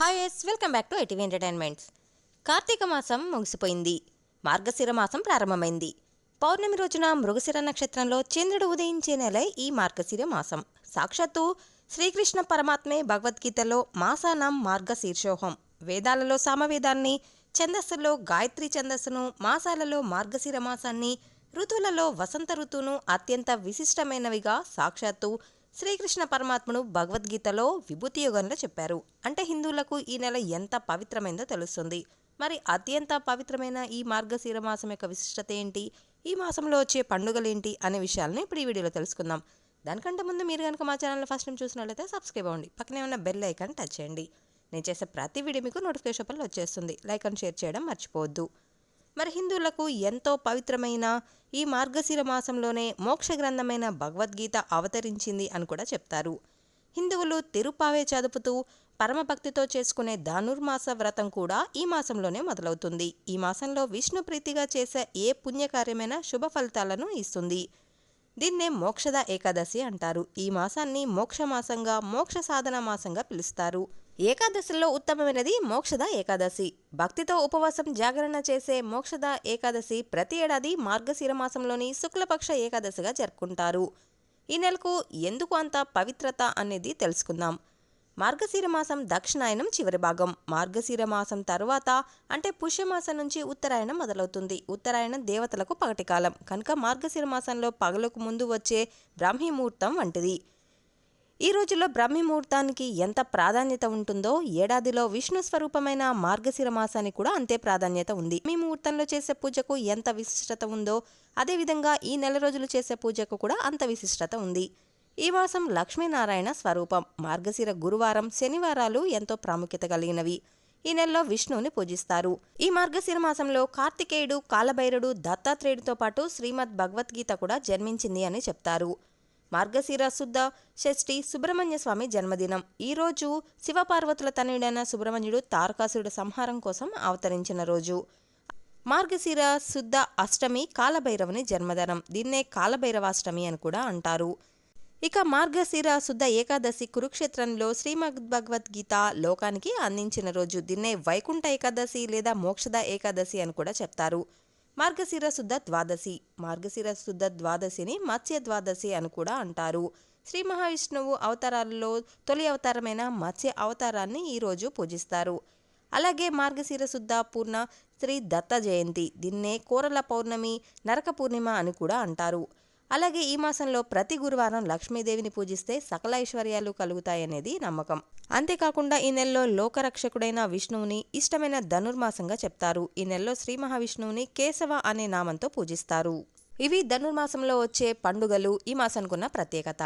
Hi yes welcome back to ATV entertainments Karthika మాసం ముగిసిపోయింది. మార్గశిర మాసం ప్రారంభమైంది. పౌర్ణమి రోజున మృగశిర నక్షత్రంలో చంద్రుడు ఉదయించే నెల ఈ మార్గశిర మాసం. సాక్షాత్తు శ్రీకృష్ణ పరమాత్మే భగవద్గీతలో మాసానం మార్గశీర్షోహం. వేదాలలో సామవేదాన్ని ఛందస్సులో గాయత్రి ఛందస్సును మాసాలలో మార్గశిర మాసాన్ని ఋతువులలో వసంత ఋతువును అత్యంత విశిష్టమైనవిగా సాక్షాత్తు శ్రీకృష్ణ పరమాత్ముడు భగవద్గీతలో విభూతి యుగంలో చెప్పారు. అంటే హిందువులకు ఈ నెల ఎంత పవిత్రమైందో తెలుస్తుంది. మరి అత్యంత పవిత్రమైన ఈ మార్గశీర మాసం యొక్క విశిష్టత ఏంటి? ఈ మాసంలో వచ్చే పండుగలు ఏంటి? అనే విషయాలను ఇప్పుడు ఈ వీడియోలో తెలుసుకుందాం. దానికంటే ముందు మీరు కనుక మా ఛానల్ ఫస్ట్ టైం చూసినట్లయితే సబ్స్క్రైబ్ అవ్వండి. పక్కనే ఉన్న బెల్ ఐకాన్ టచ్ చేయండి. నేను చేసే ప్రతి వీడియో మీకు నోటిఫికేషన్ పనులు వచ్చేస్తుంది. లైక్ అండ్ షేర్ చేయడం మర్చిపోవద్దు. మరి హిందువులకు ఎంతో పవిత్రమైన ఈ మార్గశిర మాసంలోనే మోక్ష గ్రంథమైన భగవద్గీత అవతరించింది అని కూడా చెప్తారు. హిందువులు తిరుపావే చదువుతూ పరమభక్తితో చేసుకునే ధనుర్మాస వ్రతం కూడా ఈ మాసంలోనే మొదలవుతుంది. ఈ మాసంలో విష్ణు ప్రీతిగా చేసే ఏ పుణ్యకార్యమైన శుభ ఫలితాలను ఇస్తుంది. దీన్నే మోక్షద ఏకాదశి అంటారు. ఈ మాసాన్ని మోక్ష మాసంగా మోక్ష సాధన మాసంగా పిలుస్తారు. ఏకాదశిలో ఉత్తమమైనది మోక్షద ఏకాదశి. భక్తితో ఉపవాసం జాగరణ చేసే మోక్షద ఏకాదశి ప్రతి ఏడాది మార్గశిర మాసంలోని శుక్లపక్ష ఏకాదశిగా జరుపుకుంటారు. ఈ నెలకు ఎందుకు అంత పవిత్రత అనేది తెలుసుకుందాం. మార్గశిర మాసం దక్షిణాయనం చివరి భాగం. మార్గశిర మాసం తర్వాత అంటే పుష్యమాసం నుంచి ఉత్తరాయణం మొదలవుతుంది. ఉత్తరాయణం దేవతలకు పగటి కాలం. కనుక మార్గశిర మాసంలో పగలకు ముందు వచ్చే బ్రాహ్మీ ముహూర్తం వంటిది. ఈ రోజుల్లో బ్రహ్మి ముహూర్తానికి ఎంత ప్రాధాన్యత ఉంటుందో ఏడాదిలో విష్ణు స్వరూపమైన మార్గశిర మాసానికి కూడా అంతే ప్రాధాన్యత ఉంది. మీ ముహూర్తంలో చేసే పూజకు ఎంత విశిష్టత ఉందో అదేవిధంగా ఈ నెల రోజులు చేసే పూజకు కూడా అంత విశిష్టత ఉంది. ఈ మాసం లక్ష్మీనారాయణ స్వరూపం. మార్గశిర గురువారం శనివారాలు ఎంతో ప్రాముఖ్యత కలిగినవి. ఈ నెలలో విష్ణువుని పూజిస్తారు. ఈ మార్గశిర మాసంలో కార్తికేయుడు కాలభైరుడు దత్తాత్రేయుడితో పాటు శ్రీమద్ భగవద్గీత కూడా జన్మించింది అని చెప్తారు. మార్గశిర శుద్ధ షష్ఠి సుబ్రహ్మణ్య స్వామి జన్మదినం. ఈ రోజు శివపార్వతుల తనయుడైన సుబ్రహ్మణ్యుడు తారకాసురుడు సంహారం కోసం అవతరించిన రోజు. మార్గశిర శుద్ధ అష్టమి కాలభైరవుని జన్మదినం. దీన్నే కాలభైరవాష్టమి అని కూడా అంటారు. ఇక మార్గశిర శుద్ధ ఏకాదశి కురుక్షేత్రంలో శ్రీమద్ భగవద్గీత లోకానికి అందించిన రోజు. దీన్నే వైకుంఠ ఏకాదశి లేదా మోక్షద ఏకాదశి అని కూడా చెప్తారు. మార్గశిర శుద్ధ ద్వాదశి. మార్గశిర శుద్ధ ద్వాదశిని మత్స్య ద్వాదశి అని కూడా అంటారు. శ్రీ మహావిష్ణువు అవతారాలలో తొలి అవతారమైన మత్స్య అవతారాన్ని ఈరోజు పూజిస్తారు. అలాగే మార్గశిర శుద్ధ పూర్ణ శ్రీ దత్త జయంతి. దీన్నే కోరల పౌర్ణమి నరక పూర్ణిమ అని కూడా అంటారు. అలాగే ఈ మాసంలో ప్రతి గురువారం లక్ష్మీదేవిని పూజిస్తే సకల ఐశ్వర్యాలు కలుగుతాయనేది నమ్మకం. అంతేకాకుండా ఈ నెలలో లోకరక్షకుడైన విష్ణువుని ఇష్టమైన ధనుర్మాసంగా చెప్తారు. ఈ నెలలో శ్రీ మహావిష్ణువుని కేశవ అనే నామంతో పూజిస్తారు. ఇవి ధనుర్మాసంలో వచ్చే పండుగలు ఈ మాసానికున్న ప్రత్యేకత.